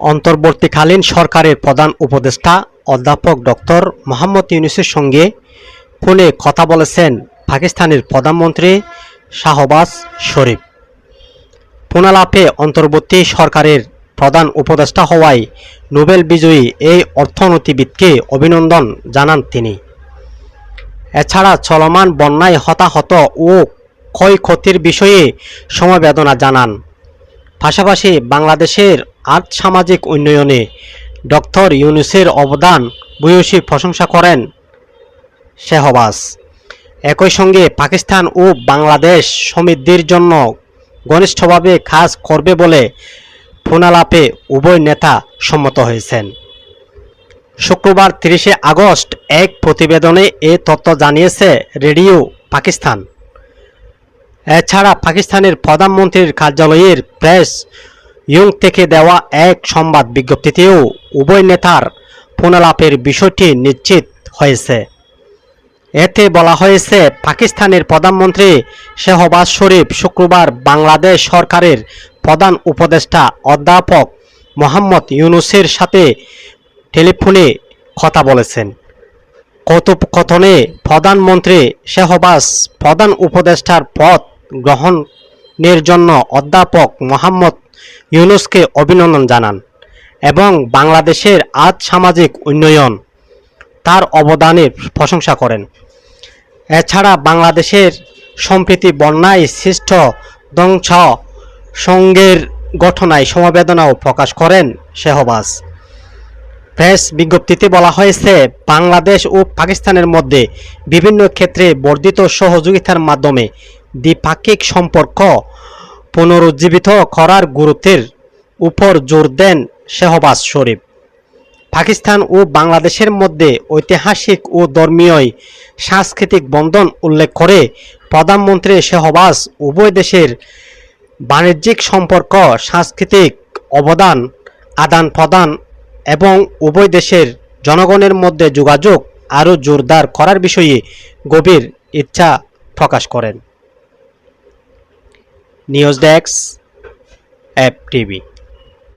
অন্তর্বর্তীকালীন সরকারের প্রধান উপদেষ্টা অধ্যাপক ডক্টর মোহাম্মদ ইউনুসের সঙ্গে ফোনে কথা বলেছেন পাকিস্তানের প্রধানমন্ত্রী শাহবাজ শরীফ। ফোনালাপে অন্তর্বর্তী সরকারের প্রধান উপদেষ্টা হওয়ায় নোবেল বিজয়ী এই অর্থনীতিবিদকে অভিনন্দন জানান তিনি। এছাড়া চলমান বন্যায় হতাহত ও ক্ষয়ক্ষতির বিষয়ে সমবেদনা জানান। পাশাপাশি বাংলাদেশের আর্থ সামাজিক উন্নয়নে ডক্টর ইউনুসের অবদান ভূয়সী প্রশংসা করেন শেহবাজ। একই সঙ্গে পাকিস্তান ও বাংলাদেশ সমৃদ্ধির জন্য ঘনিষ্ঠভাবে কাজ করবে বলে ফোনালাপে উভয় নেতা সম্মত হয়েছেন। শুক্রবার তিরিশে আগস্ট এক প্রতিবেদনে এ তথ্য জানিয়েছে রেডিও পাকিস্তান। এছাড়া পাকিস্তানের প্রধানমন্ত্রীর কার্যালয়ের প্রেস ইয়ং থেকে দেওয়া এক সংবাদ বিজ্ঞপ্তিতেও উভয় নেতার ফোনালাপের বিষয়টি নিশ্চিত হয়েছে। এতে বলা হয়েছে, পাকিস্তানের প্রধানমন্ত্রী শেহবাজ শরীফ শুক্রবার বাংলাদেশ সরকারের প্রধান উপদেষ্টা অধ্যাপক মোহাম্মদ ইউনুসের সাথে টেলিফোনে কথা বলেছেন। কথোপকথনে প্রধানমন্ত্রী শেহবাজ প্রধান উপদেষ্টার পদ গ্রহণের জন্য অধ্যাপক মোহাম্মদ ইউনুসকে অভিনন্দন জানান এবং বাংলাদেশের আজ সামাজিক উন্নয়ন তার অবদানের প্রশংসা করেন। এছাড়া বাংলাদেশের সম্প্রীতি বন্যায় সৃষ্ট ধ্বংস সঙ্গের ঘটনায় সমবেদনাও প্রকাশ করেন শেহবাজ। প্রেস বিজ্ঞপ্তিতে বলা হয়েছে, বাংলাদেশ ও পাকিস্তানের মধ্যে বিভিন্ন ক্ষেত্রে বর্ধিত সহযোগিতার মাধ্যমে দ্বিপাক্ষিক সম্পর্ক পুনরুজ্জীবিত করার গুরুত্বের উপর জোর দেন শেহবাজ শরীফ। পাকিস্তান ও বাংলাদেশের মধ্যে ঐতিহাসিক ও ধর্মীয় সাংস্কৃতিক বন্ধন উল্লেখ করে প্রধানমন্ত্রী শেহবাজ উভয় দেশের বাণিজ্যিক সম্পর্ক, সাংস্কৃতিক অবদান, আদান প্রদান এবং উভয় দেশের জনগণের মধ্যে যোগাযোগ আরও জোরদার করার বিষয়ে গভীর ইচ্ছা প্রকাশ করেন। News desk app TV